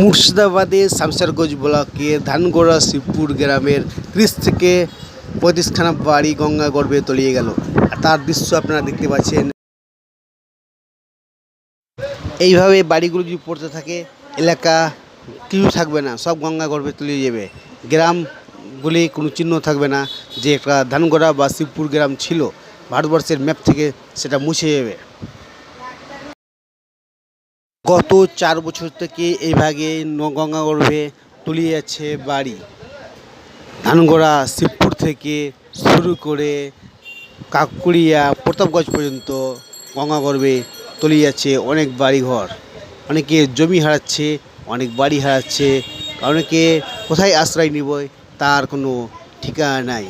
মুর্শিদাবাদের শামসারগঞ্জ ব্লকে ধানগোড়া শিবপুর গ্রামের ত্রিশ থেকে পঁয়ত্রিশখানা বাড়ি গঙ্গা গর্ভে তলিয়ে গেল। তার দৃশ্য আপনারা দেখতে পাচ্ছেন। এইভাবে বাড়িগুলো যদি পড়তে থাকে, এলাকা কিছু থাকবে না, সব গঙ্গা গর্ভে তলিয়ে যাবে। গ্রামগুলি কোনো চিহ্ন থাকবে না যে একটা ধানগোড়া বা শিবপুর গ্রাম ছিল। ভারতবর্ষের ম্যাপ থেকে সেটা মুছে যাবে। গত চার বছর থেকে এইভাবে ন- গঙ্গাগর্ভে তলিয়ে যাচ্ছে বাড়ি। ধানগড়া, শিবপুর থেকে শুরু করে কাকুড়িয়া, প্রতাপগঞ্জ পর্যন্ত গঙ্গাগর্ভে তলিয়ে যাচ্ছে অনেক বাড়িঘর। অনেকে জমি হারাচ্ছে, অনেক বাড়ি হারাচ্ছে। অনেকে কোথায় আশ্রয় নিব তার কোনো ঠিকানা নাই।